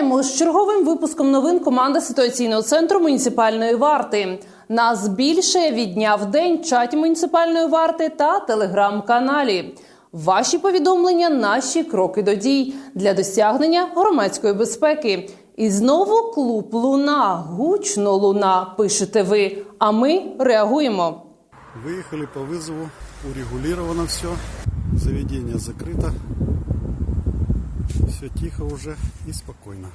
Вітаємо з черговим випуском новин команда ситуаційного центру муніципальної варти. Нас більше від дня в день в чаті муніципальної варти та телеграм-каналі. Ваші повідомлення, наші кроки до дій для досягнення громадської безпеки. І знову клуб Луна, гучно луна. Пишете ви. А ми реагуємо. Выехали по вызову, урегулировано все, заведение закрыто, все тихо уже и спокойно.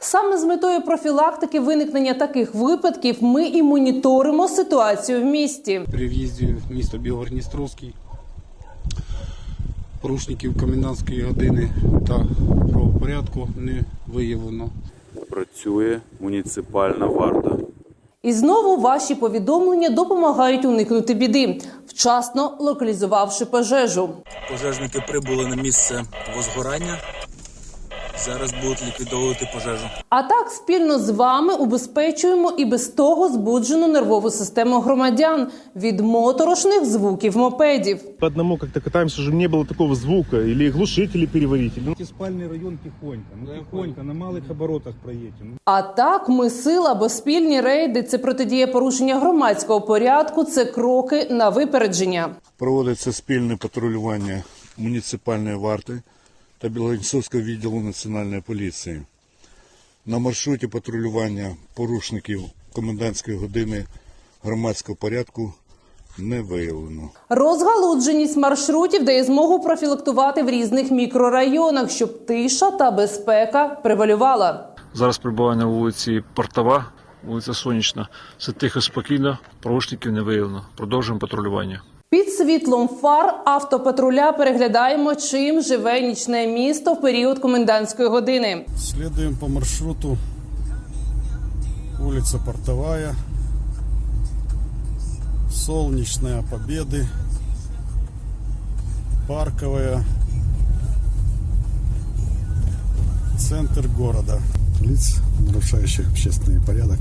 Саме з метою профілактики виникнення таких випадків ми і моніторимо ситуацію в місті. при в'їзді в місто Білгород-Дністровський порушників комендантської години та правопорядку не виявлено. Працює муніципальна варта. І знову ваші повідомлення допомагають уникнути біди, вчасно локалізувавши пожежу. Пожежники прибули на місце возгорання. Зараз будуть ліквідовувати пожежу. А так спільно з вами убезпечуємо і без того збуджену нервову систему громадян від моторошних звуків мопедів. по одному как-то катаемся, чтобы не было такого звука, или глушители переварить. или- ну, спальный район тихонько, ну тихонько, на малых оборотах проедем. А так, ми сила, бо спільні рейди це протидія порушення громадського порядку, це кроки на випередження. Проводиться спільне патрулювання муніципальної варти та Білорусського відділу національної поліції. На маршруті патрулювання порушників комендантської години громадського порядку не виявлено. Розгалудженість маршрутів дає змогу профілактувати в різних мікрорайонах, щоб тиша та безпека превалювала. Зараз перебуваю на вулиці Портова, вулиця Сонячна. Все тихо, спокійно, порушників не виявлено. Продовжуємо патрулювання. Під світлом фар автопатруля переглядаємо, чим живе нічне місто в період комендантської години. Следуем по маршруту. Улица Портовая, Солнечная Победы, Парковая, центр города. Лиц, нарушающих общественный порядок,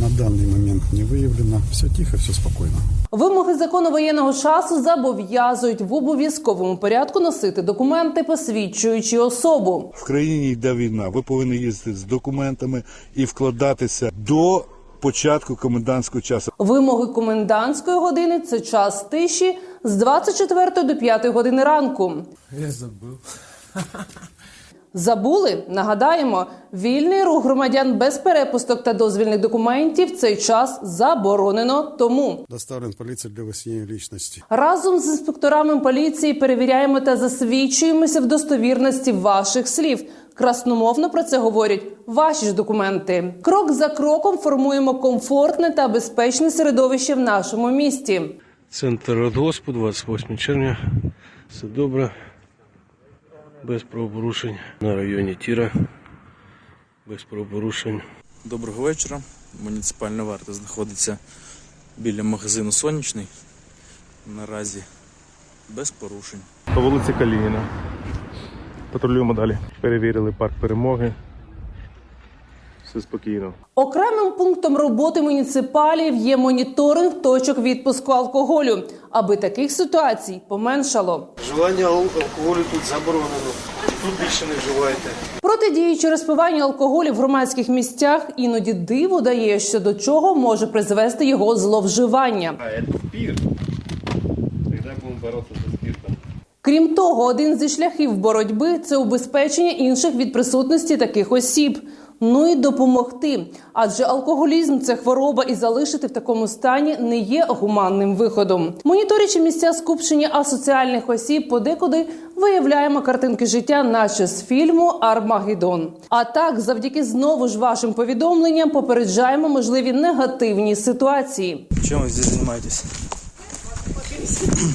на данный момент не выявлено. Все тихо, все спокойно. Вимоги закону воєнного часу зобов'язують в обов'язковому порядку носити документи, посвідчуючи особу. В країні йде війна. Ви повинні їздити з документами і вкладатися до початку комендантського часу. Вимоги комендантської години це час тиші з 24 до 5 години ранку. Я забув. Забули? Нагадаємо, вільний рух громадян без перепусток та дозвільних документів в цей час заборонено. Тому Доставлен полиция для выяснения личности. разом з інспекторами поліції перевіряємо та засвідчуємося в достовірності ваших слів. Красномовно про це говорять ваші ж документи. Крок за кроком формуємо комфортне та безпечне середовище в нашому місті. Центр Радгоспу, 28 червня. Все добре. Без правопорушень. На районі Тіра. Без правопорушень. Доброго вечора. Муніципальна варта знаходиться біля магазину Сонячний. Наразі без порушень. По вулиці Калініна. Патрулюємо далі. Перевірили парк перемоги. Все спокійно. Окремим пунктом роботи муніципалів є моніторинг точок відпуску алкоголю, аби таких ситуацій поменшало. Вживання алкоголю тут заборонено. Тут більше не вживайте. Протидіючи розпиванню алкоголю в громадських місцях, іноді диво дає, що до чого може призвести його зловживання. А, це спірт. Тоді будемо боротися зі спиртом. Крім того, один зі шляхів боротьби це убезпечення інших від присутності таких осіб. Ну і допомогти, адже алкоголізм це хвороба, і залишити в такому стані не є гуманним виходом. Моніторячи місця скупчення асоціальних осіб, подекуди виявляємо картинки життя, наче з фільму Армагеддон. А так, завдяки знову ж вашим повідомленням, попереджаємо можливі негативні ситуації. Чем вы здесь занимаетесь?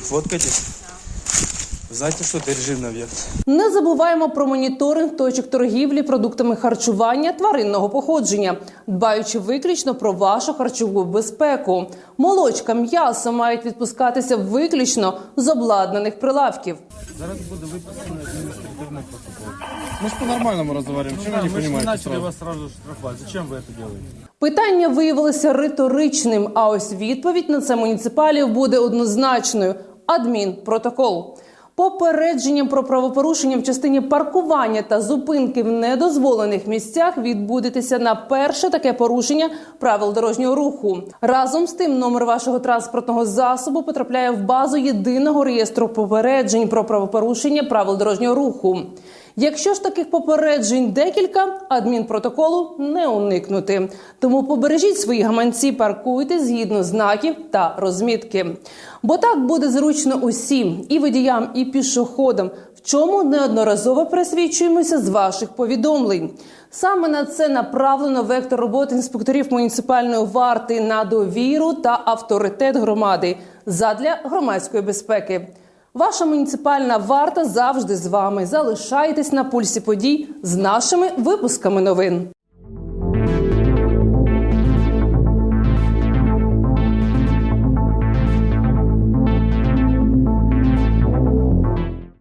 Фоткаетесь? Знаете, что это режимный объект? Не забуваємо про моніторинг точок торгівлі продуктами харчування тваринного походження, дбаючи виключно про вашу харчову безпеку. Молочка, м'ясо мають відпускатися виключно з обладнаних прилавків. Зараз буде виписано адміністративний протокол. Мы ж по-нормальному разговариваем. Чего вы не понимаете? начали вас сразу штрафовать. Зачем вы это делаете? Питання виявилося риторичним. А ось відповідь на це муніципалів буде однозначною: адмінпротокол. Попередженням про правопорушення в частині паркування та зупинки в недозволених місцях відбудетеся на перше таке порушення правил дорожнього руху. Разом з тим, номер вашого транспортного засобу потрапляє в базу єдиного реєстру попереджень про правопорушення правил дорожнього руху. Якщо ж таких попереджень декілька, адмінпротоколу не уникнути. Тому побережіть свої гаманці, паркуйте згідно знаків та розмітки. Бо так буде зручно усім і водіям, і пішоходам, в чому неодноразово присвідчуємося з ваших повідомлень. Саме на це направлено вектор роботи інспекторів муніципальної варти на довіру та авторитет громади задля громадської безпеки. Ваша муніципальна варта завжди з вами. Залишайтесь на пульсі подій з нашими випусками новин.